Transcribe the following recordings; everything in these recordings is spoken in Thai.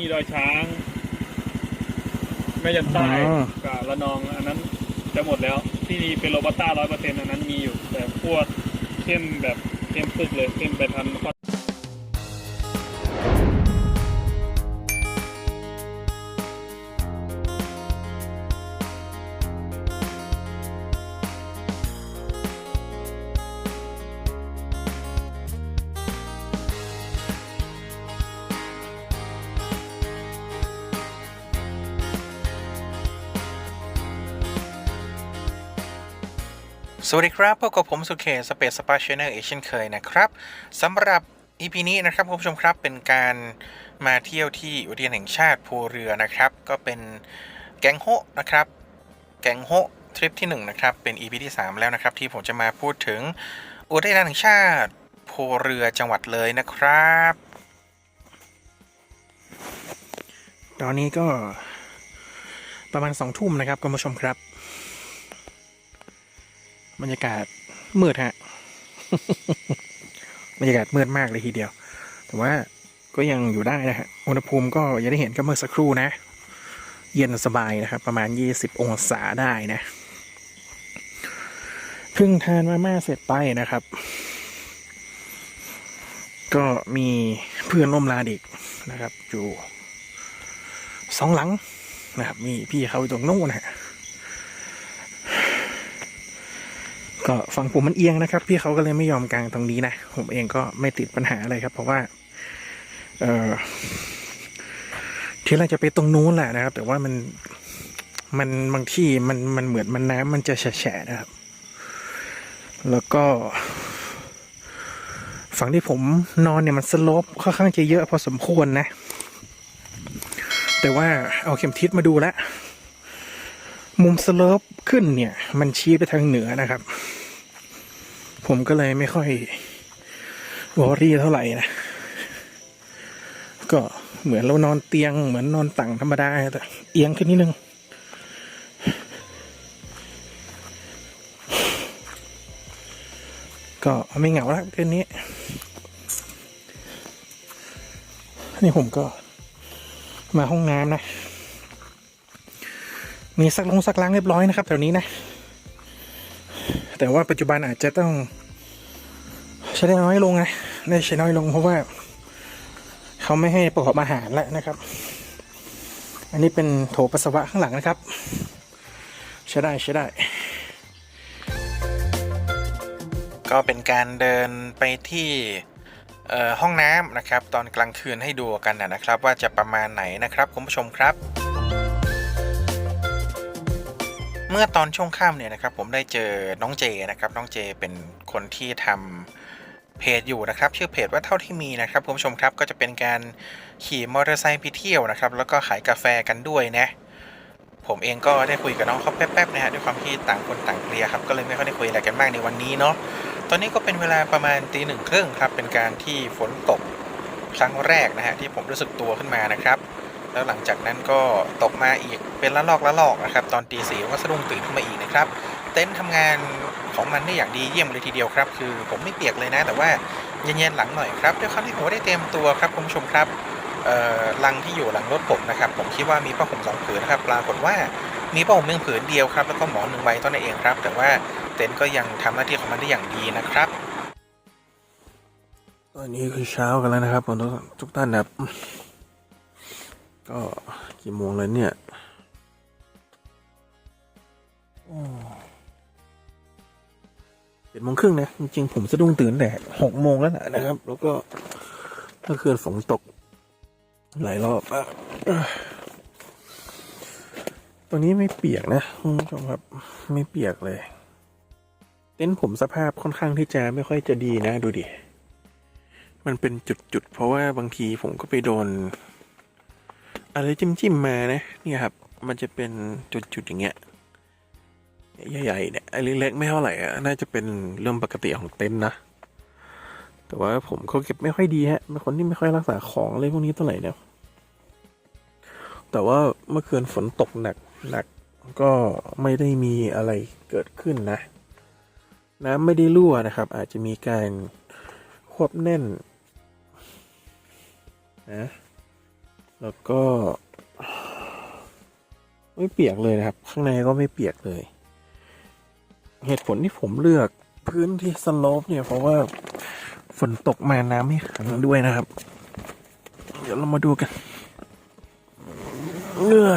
มีดอยช้าง แม่ยันใต้อ๋อ กับระนองอันนั้นจะหมดแล้ว ที่นี่เป็นโรบัสต้าร้อยเปอร์เซ็นต์อันนั้นมีอยู่ แต่พวกเข้มแบบเข้มปึกเลยเข้มไปทันนคร สวัสดีครับพบกับผมสุเคสเปซสปาชเนอร์เอเช่นเคยนะครับสำหรับ EP นี้นะครับคุณผู้ชมครับเป็นการมาเที่ยวที่อุทยานแห่งชาติภูเรือนะครับ ก็เป็นแกงโฮะนะครับ แกงโฮะทริปที่1นะครับเป็น EP ที่ 3 แล้วนะครับ ที่ผมจะมาพูดถึงอุทยานแห่งชาติภูเรือจังหวัดเลยนะครับ ตอนนี้ก็ประมาณสองทุ่มนะครับคุณผู้ชมครับ บรรยากาศมืดฮะ บรรยากาศมืดมากเลยทีเดียว แต่ว่าก็ยังอยู่ได้นะฮะ อุณหภูมิก็ยังได้เห็นก็เมื่อสักครู่นะ เย็นสบายนะครับ ประมาณ 20 องศาได้นะเพิ่งทานมาม่าเสร็จไปนะครับ ก็มีเพื่อนร่วมลาเด็กนะครับ อยู่สองหลังนะครับ มีพี่เขาอยู่ตรงโน้นนะฮะ ก็ฝั่งผมมันเอียงนะครับ พี่เขาก็เลยไม่ยอมกางตรงนี้นะผมเองก็ไม่ติดปัญหาอะไรครับ เพราะว่า เออที่เราจะไปตรงนู้นแหละนะครับ แต่ว่ามันมันบางที่มันมันเหมือนมันน้ำมันจะแฉะนะครับ แล้วก็ ฝั่งที่ผมนอนเนี่ยมันสลปค่อนข้างจะเยอะพอสมควรนะ แต่ว่าเอาเข็มทิศมาดูแล้วมุมสลปขึ้นเนี่ย มันชี้ไปทางเหนือนะครับ ผมก็เลยไม่ค่อยวอรี่เท่าไหร่นะ ก็เหมือนเรานอนเตียงเหมือนนอนตังธรรมดาแต่เอียงขึ้นนิดนึงก็ไม่เหงาแล้วคืนนี้ นี่ผมก็มาห้องน้ำนะ มีซักลงซักล้างเรียบร้อยนะครับแถวนี้นะ แต่ว่าปัจจุบันอาจจะต้อง ช้ได้น้อยลงนะได้ใช้น้อยลงเพราะว่า เขาไม่ให้ประกอบอาหารแล้วนะครับ อันนี้เป็นโถปัสสาวะข้างหลังนะครับ ใช้ได้ใช้ได้ ก็เป็นการเดินไปที่ห้องน้ำนะครับ ตอนกลางคืนให้ดูกันนะครับ ว่าจะประมาณไหนนะครับคุณผู้ชมครับ เมื่อตอนช่วงค่ำเนี่ยนะครับ ผมได้เจอน้องเจนะครับ น้องเจเป็นคนที่ทำ เพจอยู่นะครับชื่อเพจว่าเท่าที่มีนะครับคุณผู้ชมครับก็จะเป็นการขี่มอเตอร์ไซค์ไปเที่ยวนะครับแล้วก็ขายกาแฟกันด้วยนะผมเองก็ได้คุยกับน้องเขาแป๊บๆนะฮะด้วยความที่ต่างคนต่างเคลียร์ครับก็เลยไม่ค่อยได้คุยอะไรกันมากในวันนี้เนาะตอนนี้ก็เป็นเวลาประมาณตีหนึ่งครึ่งครับเป็นการที่ฝนตกครั้งแรกนะฮะที่ผมรู้สึกตัวขึ้นมานะครับ แล้วหลังจากนั้นก็ตกมาอีกเป็นละลอกละลอกนะครับตอนตีสี่ก็สะดุ้งตื่นขึ้นมาอีกนะครับ เต็นท์ทำงานของมันได้อย่างดีเยี่ยมเลยทีเดียวครับ คือผมไม่เปียกเลยนะ แต่ว่าเย็นๆหลังหน่อยครับด้วยความที่ผมได้เตรียมตัวครับคุณผู้ชมครับเอ่อลังที่อยู่หลังรถผมนะครับ ผมคิดว่ามีผ้าห่มสองผืนนะครับปรากฏว่ามีผ้าห่มเพียงผืนเดียวครับ แล้วก็หมอนหนึ่งใบเท่านั้นเองครับ แต่ว่าเต็นท์ก็ยังทำหน้าที่ของมันได้อย่างดีนะครับ ตอนนี้คือเช้ากันแล้วนะครับผมทุกท่านนะครับ ก็กี่โมงแล้วเนี่ย เจ็ดโมงครึ่งนะ จริงๆผมสะดุ้งตื่นแต่หกโมงแล้วนะครับ แล้วก็เมื่อคืนฝนตก หลายรอบอะตรงนี้ไม่เปียกนะคุณผู้ชมครับ ไม่เปียกเลย เต็นท์ผมสภาพค่อนข้างที่จะไม่ค่อยจะดีนะ ดูดิ มันเป็นจุดๆ เพราะว่าบางทีผมก็ไปโดน อะไรจิ้มๆมานะ นี่ครับ มันจะเป็นจุดๆอย่างเงี้ย ใหญ่ๆเนี่ยไอ้เล็กๆไม่เท่าไหร่อะน่าจะเป็นเรื่องปกติของเต็นท์นะ แต่ว่าผมเขาเก็บไม่ค่อยดีฮะเป็นคนที่ไม่ค่อยรักษาของอะไรพวกนี้เท่าไหร่เนี่ยแต่ว่าเมื่อคืนฝนตกหนักหนักก็ไม่ได้มีอะไรเกิดขึ้นนะ น้ำไม่ได้รั่วนะครับ อาจจะมีการควบแน่นนะแล้วก็ ไม่เปียกเลยนะครับ ข้างในก็ไม่เปียกเลย เหตุผลที่ผมเลือกพื้นที่สโลปเนี่ยเพราะว่าฝนตกมาน้ำไม่ขังด้วยนะครับ เดี๋ยวเรามาดูกันเออ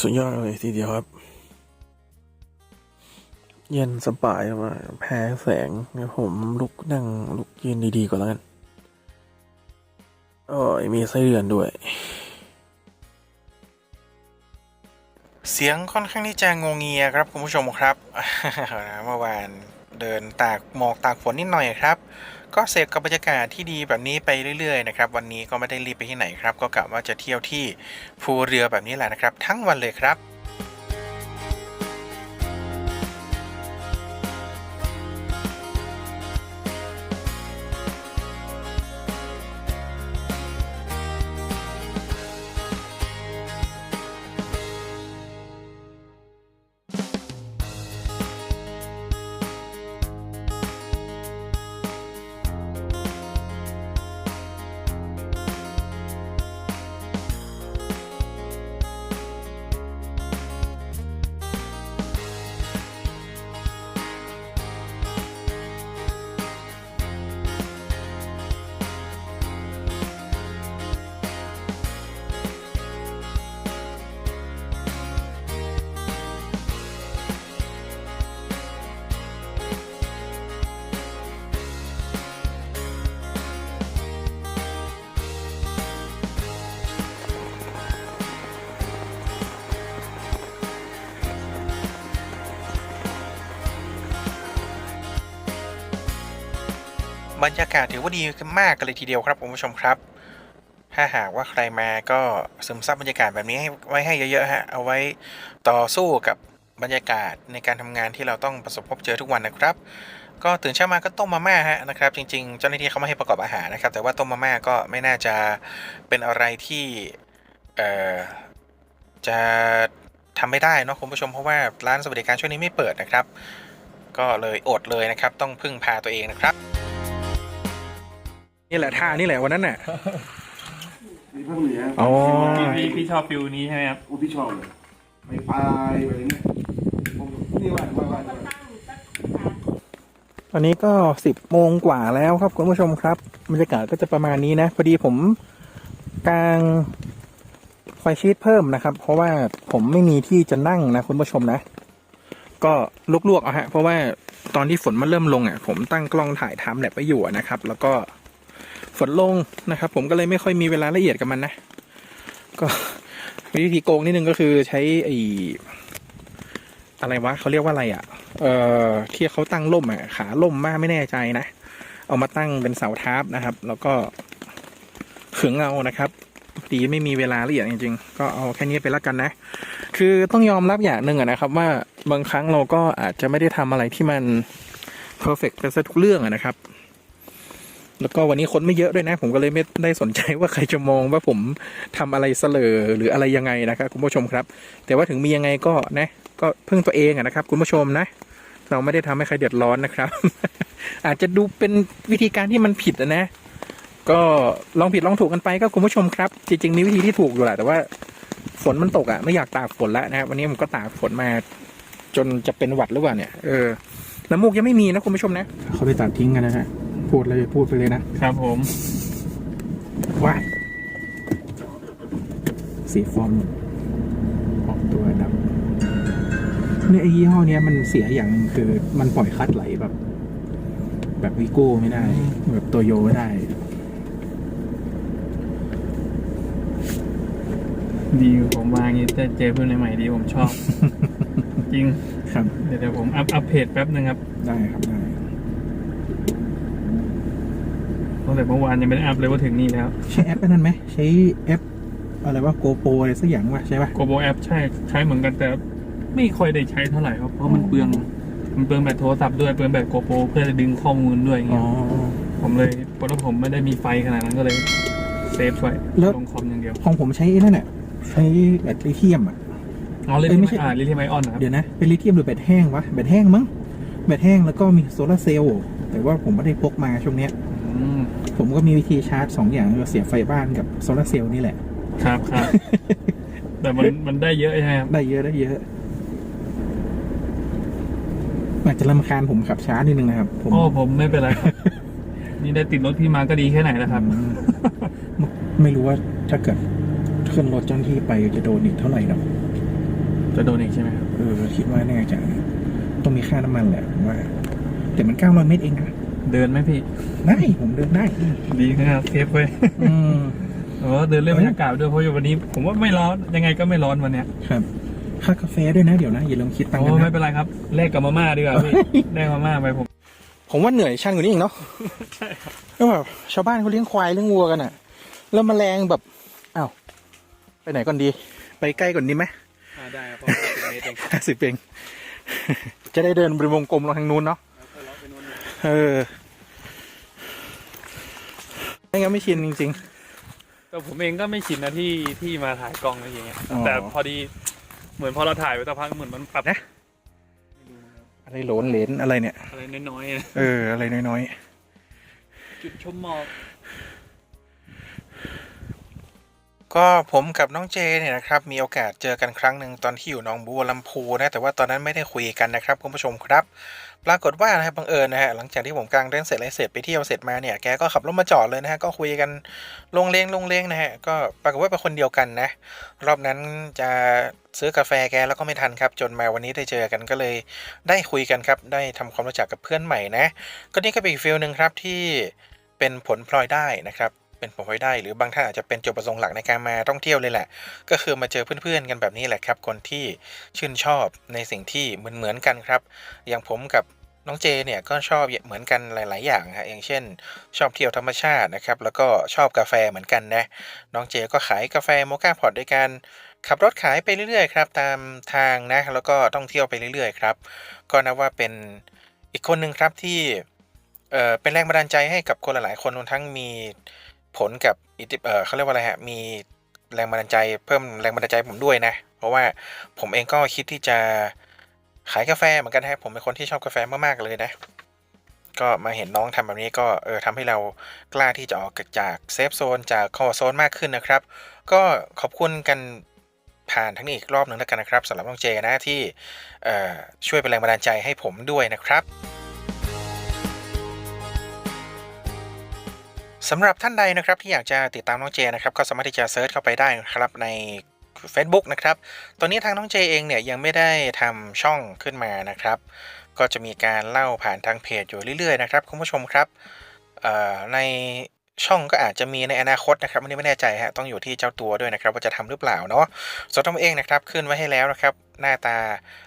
สุดยอดเลยทีเดียวครับ เย็นสบายมาแพ้แสงเดี๋ยผมลุกนั่งลุกยืนดีๆก่อนแล้วกันโอ้ยมีไส้เดือนด้วย เสียงค่อนข้างที่จะงงเงียครับคุณผู้ชมครับเมื่อวานเดินตากหมอกตากฝนนิดหน่อยครับ ก็เสพกับบรรยากาศที่ดีแบบนี้ไปเรื่อยๆนะครับวันนี้ก็ไม่ได้รีบไปที่ไหนครับ ก็กะว่าจะเที่ยวที่ภูเรือแบบนี้แหละนะครับ ทั้งวันเลยครับ บรรยากาศถือว่าดีมากกันเลยทีเดียวครับคุณผู้ชมครับ ถ้าหากว่าใครมาก็ซึมซับบรรยากาศแบบนี้ให้ไว้ให้เยอะๆฮะเอาไว้ต่อสู้กับบรรยากาศในการทำงานที่เราต้องประสบพบเจอทุกวันนะครับ ก็ตื่นเช้ามาก็ต้มมาม่าฮะนะครับ จริงๆ เจ้าหน้าที่เขาไม่ให้ประกอบอาหารนะครับ แต่ว่าต้มมาม่าก็ไม่น่าจะเป็นอะไรที่เอ่อจะทำไม่ได้เนาะคุณผู้ชมเพราะว่าร้านสวัสดิการช่วงนี้ไม่เปิดนะครับ ก็เลยอดเลยนะครับ ต้องพึ่งพาตัวเองนะครับ นี่แหละท่านี่แหละวันนั้นน่ะมีภาคเหนืออ๋อพี่พี่พี่ชอบฟิวนี้ใช่ไหมครับโอ้พี่ชอบเลยไปปลายอะไรเงี้ยผมนี่ว่าว่าว่าว่าตอนนี้ก็สิบโมงกว่าแล้วครับคุณผู้ชมครับบรรยากาศก็จะประมาณนี้นะ พอดีผมกางไฟชีตเพิ่มนะครับ เพราะว่าผมไม่มีที่จะนั่งนะคุณผู้ชมนะ ก็ลวกๆเอาฮะ เพราะว่าตอนที่ฝนมันเริ่มลงอะผมตั้งกล้องถ่ายไทม์แลปไปอยู่อะนะครับ แล้วก็ ฝนลงนะครับ ผมก็เลยไม่ค่อยมีเวลาละเอียดกับมันนะ ก็วิธีโกงนิดนึงก็คือใช้ไอ้อะไรวะเขาเรียกว่าอะไรอะ เอ่อที่เขาตั้งล่มอะขาล่มมากไม่แน่ใจนะ เอามาตั้งเป็นเสาทับนะครับ แล้วก็ขึงเอานะครับดีไม่มีเวลาละเอียดจริงๆ ก็เอาแค่นี้ไปแล้วกันนะ คือต้องยอมรับอย่างหนึ่งอะนะครับ ว่าบางครั้งเราก็อาจจะไม่ได้ทำอะไรที่มันเพอร์เฟกต์ไปซะทุกเรื่องอะนะครับ แล้วก็วันนี้คนไม่เยอะด้วยนะ ผมก็เลยไม่ได้สนใจว่าใครจะมองว่าผมทำอะไรเสลอหรืออะไรยังไงนะครับคุณผู้ชมครับ แต่ว่าถึงมียังไงก็นะ ก็พึ่งตัวเองอะนะครับ คุณผู้ชมนะ เราไม่ได้ทำให้ใครเดือดร้อนนะครับ อาจจะดูเป็นวิธีการที่มันผิดอะนะ ก็ลองผิดลองถูกกันไปก็คุณผู้ชมครับ จริง ๆ มีวิธีที่ถูกอยู่แหละแต่ว่าฝนมันตกอะไม่อยากตากฝนแล้วนะครับวันนี้ผมก็ตากฝนมาจนจะเป็นหวัดหรือเปล่าเนี่ยเออน้ำมูกยังไม่มีนะคุณผู้ชมนะเขาไปตัดทิ้งกันนะฮะ พูดเลยพูดไปเลยนะครับผมว้ายสีฟอร์มออกตัวดำเนี่ยไอ้ยี่ห้อเนี้ยมันเสียอย่างหนึ่งคือ มันปล่อยคัดไหลแบบ แบบวีโก้ไม่ได้ แบบโตโยไม่ได้ ดีผมมาอย่างนี้จะเจอเพื่อนใหม่ๆดีผมชอบ จริง ครับเดี๋ยวเดี๋ยวผมอัพอัพเพจแป๊บนึงครับ ได้ครับได้ ตั้งแต่เมื่อวานยังไม่ได้อัพเลยว่าถึงนี่แล้ว ใช้แอปไอ้นั่นไหมใช้แอปอะไรว่าโกโปรอะไรสักอย่างวะใช่ปะโกโบแอปใช่ใช้เหมือนกันแต่ไม่ค่อยได้ใช้เท่าไหร่ครับเพราะมันเปลืองมันเปลืองแบตโทรศัพท์ด้วยเปลืองแบตโกโปรเพื่อจะดึงข้อมูลด้วยอย่างอ๋เงี้อย ผมเลยเพราะว่าผมไม่ได้มีไฟขนาดนั้นก็เลยเซฟไว้แล้ว ลงคอมอย่างเดียวของผมใช้ไอ้นั่นน่ะใช้แบตลิเธียมอะ อ๋อลิเอ้เธียยไม่มใช่ อ่าลิเธียมไอออนนะครับเดี๋ยวนะ เป็นลิเธียมหรือแบตแห้งวะแบตแห้งมั้งแบตแห้งแล้วก็มีโซลาร์เซลล์แต่ว่าผมไม่ได้พกมาช่วงเนี้ย อืม ผมก็มีวิธีชาร์จสองอย่างคือเสียบไฟบ้านกับโซลาร์เซลล์นี่แหละ ครับครับ แต่มันมันได้เยอะใช่ไหมครับ ได้เยอะได้เยอะอาจจะรำคาญผมขับช้านิดนึงนะครับ ผมโอ้ผมไม่เป็นไรครับนี่ได้ติดรถพี่มาก็ดีแค่ไหนแล้วครับอืมไม่รู้ว่าถ้าเกิดขึ้นรถเจ้าหน้าที่ไปจะโดนอีกเท่าไหร่หรอกจะโดนอีกใช่ไหมครับ เออคิดว่าน่าจะต้องมีค่าน้ำมันแหละผมว่า แต่มันเก้าร้อยเมตรเองนะ เดินไหมพี่ได้ผมเดินได้ดีนะครับเทปไว้อืมเออเดินเล่นบรรยากาศด้วยเพราะอยู่วันนี้ ผมว่าไม่ร้อนยังไงก็ไม่ร้อนวันเนี้ยครับค่ากาแฟด้วยนะเดี๋ยวนะอย่าลืมคิดตังค์โอ้กันไม่นะเป็นไรครับแลกกับมาม่าดีกว่าพี่ได้มาม่าไปผม ผมว่าเหนื่อยช่างกว่านี้อีกเนาะใช่ครับก็แบบชาวบ้านเขาเลี้ยงควายเลี้ยงวัวกันอะ แล้วแมลงแบบอ้าวไปไหนก่อนดี ไปใกล้ก่อนดีไหมได้ครับเพราะเป็นเมตรเองห้าสิบเองจะได้เดินเป็นวงกลมลงทางนู้นเนาะเออ ไม่งั้นไม่ชินจริง แต่ผมเองก็ไม่ชินนะที่ที่มาถ่ายกล้องอะไรอย่างเงี้ย อ๋อ แต่พอดีเหมือนพอเราถ่ายไปสักพักเหมือนมันปรับนะๆ อะไรโหลนเหลนอะไรเนี่ย อะไรน้อยๆนะเออ อะไรน้อยจุดชมหมอกๆ ก็ผมกับน้องเจเนี่ยนะครับ มีโอกาสเจอกันครั้งหนึ่งตอนที่อยู่หนองบัวลำพูนะ แต่ว่าตอนนั้นไม่ได้คุยกันนะครับคุณผู้ชมครับ ปรากฏว่านะครับบังเอิญนะฮะหลังจากที่ผมกลางเต็นเสร็จอะไรเสร็จไปเที่ยวเสร็จมาเนี่ยแกก็ขับรถมาจอดเลยนะฮะก็คุยกันลงเลงลงเลงนะฮะก็ปรากฏว่าเป็นคนเดียวกันนะรอบนั้นจะซื้อกาแฟแกแล้วก็ไม่ทันครับ จนมาวันนี้ได้เจอกันก็เลยได้คุยกันครับได้ทำความรู้จักกับเพื่อนใหม่นะก็นี่ก็เป็นอีกฟิลหนึ่งครับที่เป็นผลพลอยได้นะครับเป็นผลพลอยได้หรือบางท่านอาจจะเป็นจุดประสงค์หลักในการมาท่องเที่ยวเลยแหละ ก็คือมาเจอเพื่อนๆกันแบบนี้แหละครับ คนที่ชื่นชอบในสิ่งที่เหมือนๆกันครับ อย่างผมกับ น้องเจเนี่ยก็ชอบเหมือนกันหลาย ๆ อย่างฮะอย่างเช่น ชอบเที่ยวธรรมชาตินะครับ แล้วก็ชอบกาแฟเหมือนกันนะ น้องเจก็ขายกาแฟโมกาพอตด้วยการขับรถขายไปเรื่อย ๆ ครับ ตามทางนะแล้วก็ท่องเที่ยวไปเรื่อย ๆ ครับ ก็นับว่าเป็นอีกคนหนึ่งครับที่เอ่อเป็นแรงบันดาลใจให้กับคนหลาย ๆ คนรวมทั้งมีผลกับอิทธิเอ่อเขาเรียกว่าอะไรฮะมีแรงบันดาลใจเพิ่มแรงบันดาลใจผมด้วยนะ เพราะว่าผมเองก็คิดที่จะ ขายกาแฟเหมือนกันครับผมเป็นคนที่ชอบกาแฟมากๆเลยนะ ก็มาเห็นน้องทำแบบนี้ก็เออทำให้เรากล้าที่จะออกจากเซฟโซนจากคอโซนมากขึ้นนะครับ ก็ขอบคุณกันผ่านทั้งนี้อีกรอบหนึ่งแล้วกันนะครับสำหรับน้องเจนะที่ช่วยเป็นแรงบันดาลใจให้ผมด้วยนะครับสำหรับท่านใดนะครับที่อยากจะติดตามน้องเจนะครับ ก็สามารถที่จะเซิร์ชเข้าไปได้นะครับใน Facebook นะครับ ตอนนี้ทางน้องเจเองเนี่ยยังไม่ได้ทำช่องขึ้นมานะครับ ก็จะมีการเล่าผ่านทางเพจอยู่เรื่อยๆนะครับคุณผู้ชมครับในช่องก็อาจจะมีในอนาคตนะครับอันนี้ไม่แน่ใจฮะต้องอยู่ที่เจ้าตัวด้วยนะครับ ว่าจะทำหรือเปล่าเนาะส่วนตัวเองนะครับขึ้นไว้ให้แล้วนะครับ หน้าตา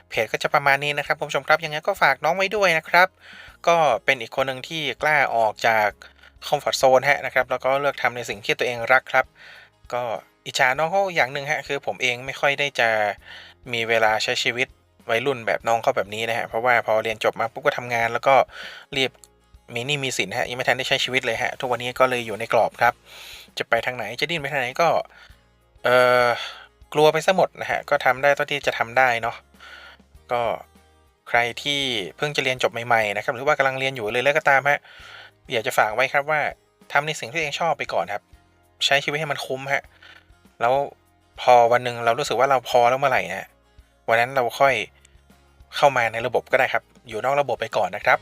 เพจก็จะประมาณนี้นะครับคุณผู้ชมครับยังไงก็ฝากน้องไว้ด้วยนะครับ ก็เป็นอีกคนหนึ่งที่กล้าออกจากคอมฟอร์ทโซนฮะนะครับแล้วก็เลือกทำในสิ่งที่ตัวเองรักครับ ก็ อิจฉาน้องเขาอย่างหนึ่งฮะคือผมเองไม่ค่อยได้จะมีเวลาใช้ชีวิตวัยรุ่นแบบน้องเขาแบบนี้นะฮะเพราะว่าพอเรียนจบมาปุ๊บก็ทำงาน แล้วก็รีบมีนี่มีสินฮะยังไม่ทันได้ใช้ชีวิตเลยฮะทุกวันนี้ก็เลยอยู่ในกรอบครับ จะไปทางไหนจะดิ้นไปทางไหนก็เออกลัวไปซะหมดนะฮะก็ทำได้เท่าที่จะทำได้เนาะก็ใครที่เพิ่งจะเรียนจบใหม่ๆนะครับหรือว่ากำลังเรียนอยู่เลยแล้วก็ตามฮะอยากจะฝากไว้ครับว่าทำในสิ่งที่เองชอบไปก่อนครับ ใช้ชีวิตให้มันคุ้มฮะ แล้วพอวันหนึ่งเรารู้สึกว่าเราพอแล้วเมื่อไหร่นะวันนั้นเราค่อยเข้ามาในระบบก็ได้ครับ อยู่นอกระบบไปก่อนนะครับ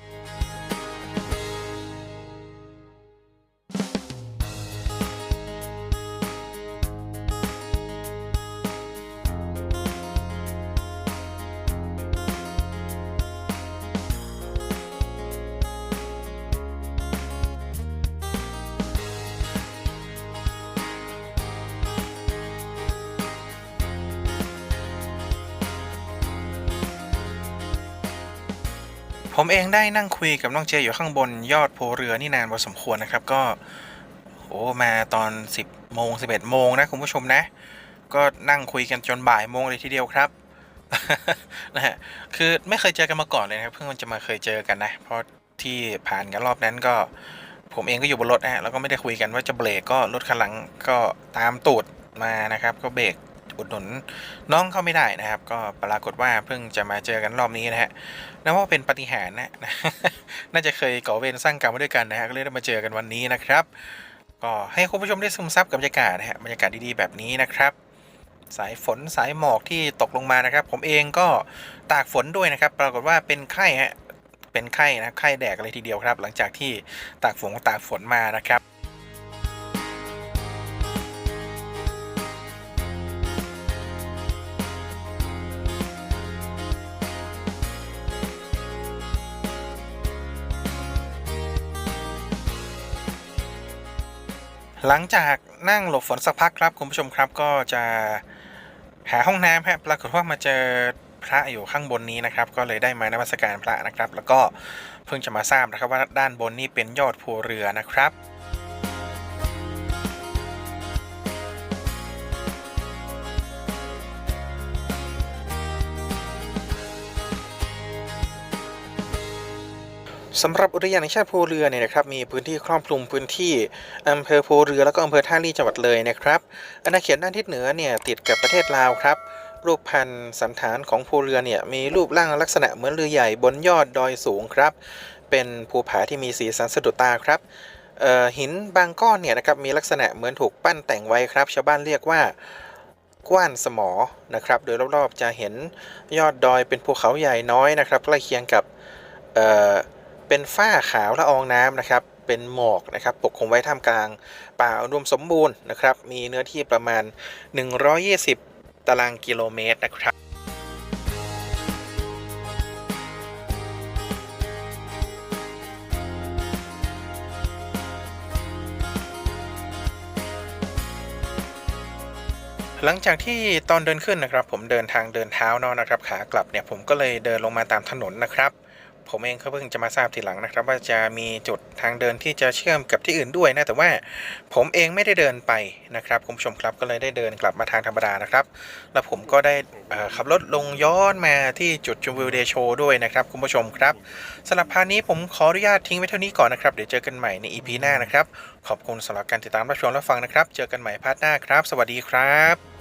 ผมเองได้นั่งคุยกับน้องเจอยู่ข้างบนยอดภูเรือนี่นานพอสมควรนะครับก็โอ้มาตอน 10โมง11โมงนะคุณผู้ชมนะ ก็นั่งคุยกันจนบ่ายโมงเลยทีเดียวครับนะฮะคือไม่เคยเจอกันมาก่อนเลยนะครับ เพิ่งจะมาเคยเจอกันนะ เพราะที่ผ่านกันรอบนั้นก็ ผมเองก็อยู่บนรถนะแล้วก็ไม่ได้คุยกันว่าจะเบรกก็รถคันหลังก็ตามตูดมานะครับ ก็เบรก อุดหนุนน้องเข้าไม่ได้นะครับ ก็ปรากฏว่าเพิ่งจะมาเจอกันรอบนี้นะฮะนับว่าเป็นปาฏิหารย์นะน่าจะเคยก่อเวรสร้างกรรมมาด้วยกันนะฮะก็เลยได้มาเจอกันวันนี้นะครับ ก็ให้คุณผู้ชมได้ซึมซับกับบรรยากาศนะฮะบรรยากาศดีๆแบบนี้นะครับสายฝนสายหมอกที่ตกลงมานะครับ ผมเองก็ตากฝนด้วยนะครับ ปรากฏว่าเป็นไข้ฮะเป็นไข้นะไข้แดกเลยทีเดียวครับ หลังจากที่ตากฝนตากฝนมานะครับ หลังจากนั่งหลบฝนสักพักครับคุณผู้ชมครับก็จะหาห้องน้ำฮะปรากฏว่ามาเจอพระอยู่ข้างบนนี้นะครับ ก็เลยได้มานมัสการพระนะครับ แล้วก็เพิ่งจะมาทราบนะครับว่าด้านบนนี่เป็นยอดภูเรือนะครับ สำหรับอุทยานแห่งชาติภูเรือเนี่ยนะครับมีพื้นที่ครอบคลุมพื้นที่อำเภอภูเรือแล้วก็อำเภอท่าลี่จังหวัดเลยนะครับอาณาเขตด้านทิศเหนือเนี่ยติดกับประเทศลาวครับ รูปพันธ์สันฐานของภูเรือเนี่ยมีรูปร่างลักษณะเหมือนเรือใหญ่บนยอดดอยสูงครับ เป็นภูผาที่มีสีสันสะดุดตาครับหินบางก้อนเนี่ยนะครับมีลักษณะเหมือนถูกปั้นแต่งไว้ครับ ชาวบ้านเรียกว่ากว้านสมอนะครับ โดยรอบๆจะเห็นยอดดอยเป็นภูเขาใหญ่น้อยนะครับใกล้เคียงกับเอ่อ เป็นฝ้าขาวละอองน้ำนะครับ เป็นหมอกนะครับ ปกคลุมไว้ท่ามกลางป่าอุดมสมบูรณ์นะครับ มีเนื้อที่ประมาณ 120 ตารางกิโลเมตรนะครับหลังจากที่ตอนเดินขึ้นนะครับ ผมเดินทางเดินเท้าเนาะนะครับ ขากลับเนี่ยผมก็เลยเดินลงมาตามถนนนะครับ ผมเองก็เพิ่งจะมาทราบทีหลังนะครับ ว่าจะมีจุดทางเดินที่จะเชื่อมกับที่อื่นด้วยนะแต่ว่าผมเองไม่ได้เดินไปนะครับคุณผู้ชมครับก็เลยได้เดินกลับมาทางธรรมดานะครับ แล้วผมก็ได้ขับรถลงย้อนมาที่จุดชมวิวเดโชด้วยนะครับคุณผู้ชมครับสำหรับพานี้ผมขออนุญาตทิ้งไว้เท่านี้ก่อนนะครับ เดี๋ยวเจอกันใหม่ใน EP หน้านะครับ ขอบคุณสำหรับการติดตามรับชมรับฟังนะครับ เจอกันใหม่พาร์ทหน้าครับ สวัสดีครับ